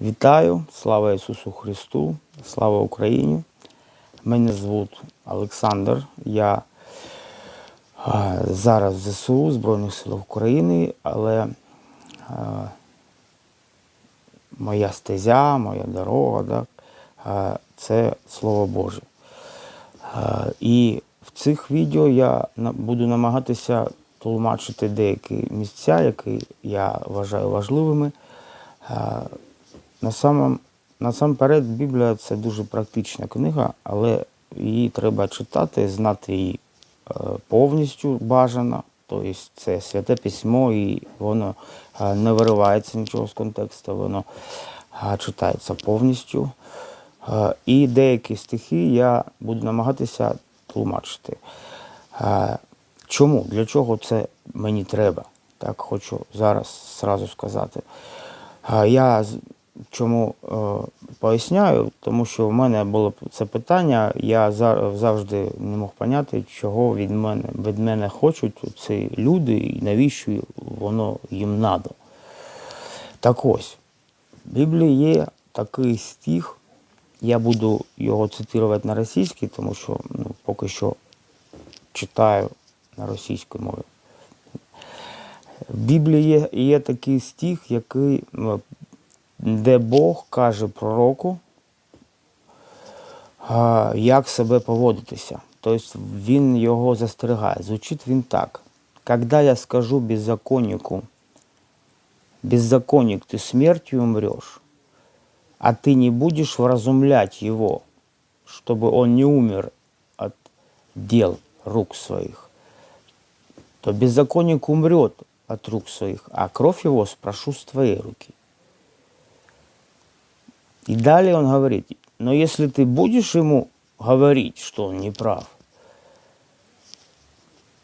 Вітаю, слава Ісусу Христу, слава Україні. Мене звуть Олександр. Я зараз в ЗСУ Збройних сил України, але моя стезя, моя дорога, так, це Слово Боже. І в цих відео я буду намагатися тлумачити деякі місця, які я вважаю важливими. А, Насамом, насамперед, Біблія це дуже практична книга, але її треба читати, знати її е, повністю бажано. Тобто це святе письмо, і воно е, не виривається нічого з контексту, воно е, читається повністю. І деякі стихи я буду намагатися тлумачити. Чому? Для чого це мені треба? Так хочу зараз зразу сказати. Я чому е, поясняю, тому що в мене було це питання, я завжди не мог поняти, чого від мене, від мене хочуть ці люди і навіщо воно їм надо. Так ось, в Біблії є такий стих, я буду його цитувати на російській, тому що ну, поки що читаю на російській мові. В Біблії є, є такий стих, який, ну, де Бог каже пророку, а, як себе поводитися. Тобто він його застерігає. Звучить він так. Когда я скажу беззаконнику, беззаконник, ты смертью умрешь, а ты не будешь вразумлять его, чтобы он не умер от дел рук своих, то беззаконник умрет от рук своих, а кровь его спрошу с твоей руки. И далее он говорит, но если ты будешь ему говорить, что он не прав,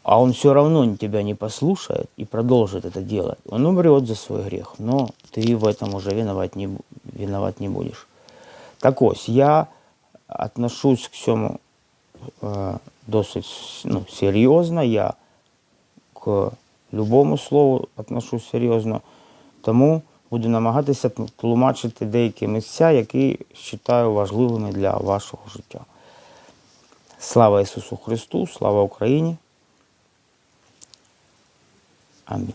а он все равно тебя не послушает и продолжит это делать, он умрет за свой грех, но ты в этом уже виноват не, виноват не будешь. Так ось, я отношусь к цьому е, досить ну, серйозно, я к любому слову отношусь серйозно, тому буду намагатися тлумачити деякі місця, які вважаю важливими для вашого життя. Слава Ісусу Христу, слава Україні. Амінь.